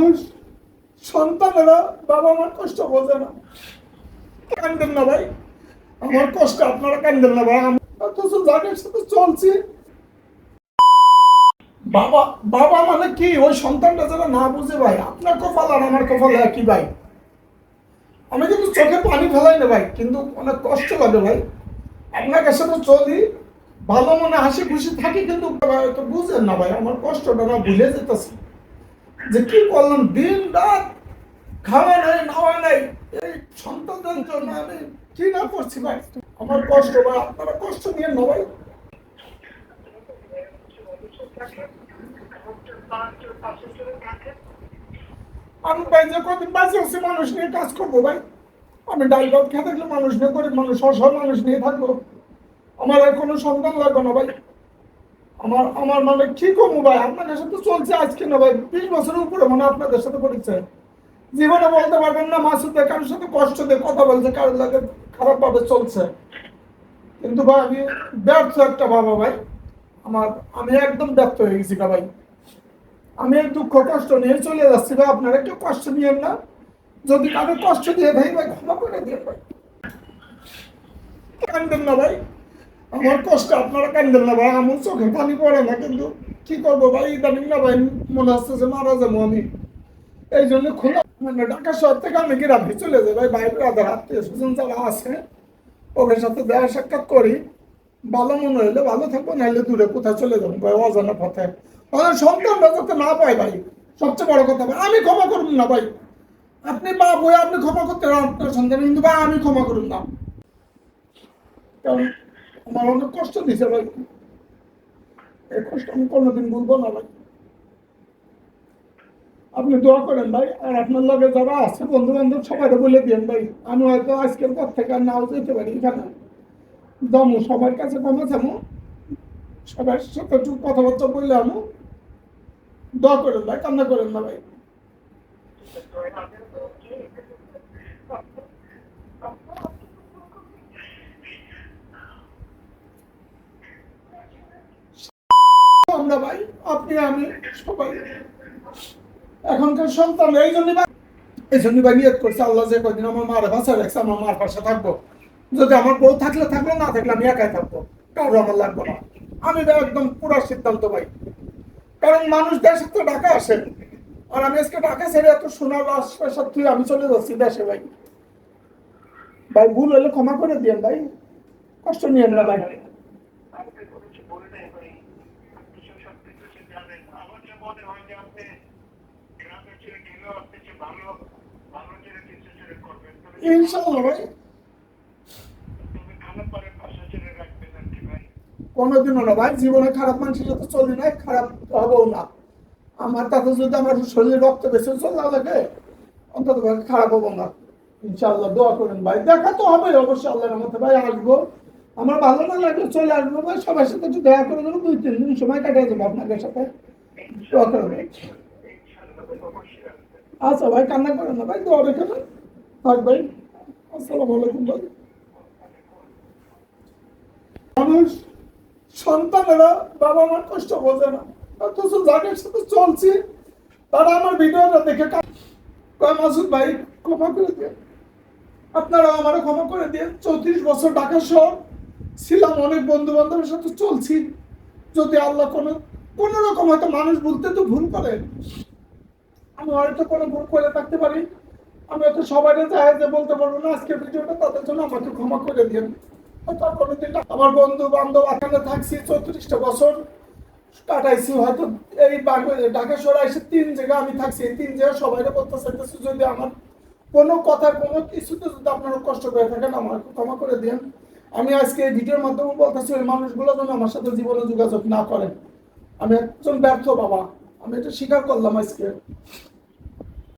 মানুষ সন্তানেরা বাবা আমার কষ্ট বোঝে না। কান্দেন না ভাই। আমার কষ্ট আপনারা কান্দেন না ভাই। অথচ যাদের সাথে চলছি। বাবা বাবা মানে কি? ওই সন্তানটা যারা না বুঝে ভাই। আপনার কপাল আর আমার কপাল একই ভাই। আমি কিন্তু চোখে পানি ফেলাই না ভাই, কিন্তু অনেক কষ্ট লাগে ভাই। আপনার সাথে চলি, ভালো মনে হাসি খুশি থাকি কিন্তু বুঝেন না ভাই, আমার কষ্টটা না ভুলে যেতেছি। যে কি করলাম? দিন রাত খাওয়া নাই নাওয়া নাই। এই সন্তানদের জন্য আমি কি না করছি ভাই? আমার কষ্ট ভাই, আপনারা কষ্ট নিয়ে না ভাই। আমি ভাই যে কদিন বাঁচে আছি, মানুষ নিয়ে কাজ করব ভাই। আমি ডাল ভাত খেয়ে থাকলে মানুষ নিয়ে গরিব মানুষ, অসহায় মানুষ নিয়ে থাকব। আমার আর কোনো সন্তান লাগবে না ভাই। আমার আমার মানে কি করব ভাই? আপনাদের সাথে চলছে আজকে না ভাই? বিশ বছরের উপরে মানে আপনাদের সাথে পরিচয়। জীবনে বলতে পারবেন না মাসুদের কারোর সাথে কষ্ট দিয়ে কথা বলছে, কারোর লাগে খারাপভাবে চলছে। কিন্তু ভাই, আমি ব্যর্থ একটা বাবা ভাই। আমার, আমি একদম ব্যর্থ হয়ে গেছি ভাই। আমি দুঃখ কষ্ট নিয়ে চলে যাচ্ছি ভাই, আপনারা একটু কষ্ট নিয়েন না। যদি কারও কষ্ট দিয়ে ভাই ভাই, ক্ষমা করে দিয়ে ভাই। কান্দেন না ভাই। আমার কষ্ট আপনারা কান্দেন না ভাই, আমার চোখে পানি পড়ে না, কিন্তু কি করব ভাই? ইদানিং না ভাই, মনে হচ্ছে যে মারা যাব আমি। এই জন্য খোলা মানে ঢাকা শহর থেকে আমি গ্রামে চলে যাই ভাই। ভাই ব্রাদার আত্মীয় স্বজন যারা আছে, ওদের সাথে দেখা সাক্ষাৎ করি। ভালো মনে হইলে ভালো থাকব নাহলে দূরে কোথায় চলে যাব ভাই, অজানা পথে। আমার সন্তানরা যাতে না পায় ভাই, সবচেয়ে বড় কথা ভাই, আমি ক্ষমা করুন না ভাই। আপনি বাপ হয়ে আপনি ক্ষমা করতে আপনার সন্তান, কিন্তু ভাই আমি ক্ষমা করুন না। কারণ আমার অনেক কষ্ট দিছে ভাই। এই কষ্ট আমি কোনোদিন ভুলবো না ভাই। আপনি দোয়া করেন ভাই আর আপনার লগে যারা আছে বন্ধু বান্ধব সবাই বলে দিয়েন ভাই। আমি হয়তো আজকের পর থেকে আর নাও যেতে পারি এখানে। দমু সবার কাছে কমে যাব সবার সাথে একটু কথাবার্তা বললে আমি দোয়া করেন ভাই কান্না করেন না ভাই। ভাই আপনি, আমি, সবাই। এখনকার সন্তান, এই জন্য এই জন্য ভাই নিয়ত করছে, আল্লাহ যে কদিন আমার মার রাখছে, আমার মার থাকব। যদি আমার বউ থাকলে থাকল, না থাকলে আমি একাই থাকব। কারও আমার লাগবো না। আমি একদম সিদ্ধান্ত ভাই। কারণ মানুষ দেশের তো ঢাকা আসে। আর আমি আজকে ঢাকা ছেড়ে এত সোনার আশপাশার তুই আমি চলে যাচ্ছি দেশে ভাই। ভাই, ভুল হলে ক্ষমা করে দিয়েন ভাই। কষ্ট নিয়েন না ভাই আমাকে কোনো কিছু বলে নাই ভাই আপনি সব সব মনে হয় যে আপনি গ্রামে ছেড়ে গেলেও আপনি যে ভালো ভালো ছেড়ে কিছু ছেড়ে করবেন তবে খারাপ পারে পাশে ছেড়ে রাখবেন আর কি ভাই। কোনোদিনও না ভাই জীবনে খারাপ মানুষের সাথে চলি নাই খারাপ হবেও না। আমার তাতে যদি আমার শরীরে রক্ত বেশি চলে লাগে অন্তত খারাপ হব না। ইনশাল্লাহ দোয়া করেন ভাই। দেখা তো হবে অবশ্যই আল্লাহর মধ্যে ভাই আসব। আমার ভালো না লাগলে চলে আসব ভাই সবার সাথে একটু দেখা করে দেবো দুই, তিন দিন সময় কাটিয়ে দেবো আপনাদের সাথে। আচ্ছা ভাই, কান্না করেন না ভাই, দোয়া রেখে থাক ভাই, আসসালামু আলাইকুম ভাই। মানুষ সন্তানেরা বাবা আমার কষ্ট বোঝে না। অথচ যাদের সাথে চলছি, তারা আমার ভিডিওটা দেখে কয়, মাসুদ ভাই, ক্ষমা করে দিয়ে আপনারা আমার ক্ষমা করে দিয়ে চৌত্রিশ বছর ঢাকা শহর ছিলাম অনেক বন্ধু বান্ধবের সাথে চলছি। যদি আল্লাহ কোনো কোনো রকম হয়তো মানুষ বলতে তো ভুল করে। আমি হয়তো কোনো ভুল করে থাকতে পারি। আমি হয়তো সবাই চাই যে বলতে পারব না, আজকের ভিডিওটা তাদের জন্য আমাকে ক্ষমা করে দিন আমার বন্ধু বান্ধব এখানে থাকছি চৌত্রিশটা বছর। কাটাইছি হয়তো এই ঢাকা শহরে এসে তিন জায়গা আমি থাকছি। এই তিন জায়গা সবাই বলতে চাইতেছি যদি আমার কোনো কথা কোনো কিছুতে যদি আপনারা কষ্ট করে থাকেন, আমাকে ক্ষমা করে দিন আমি আজকে ভিডিওর মাধ্যমে বলতেছি, ওই মানুষগুলো যেন আমার সাথে জীবনে যোগাযোগ না করে। আমি একজন ব্যর্থ বাবা, আমি এটা স্বীকার করলাম আজকে।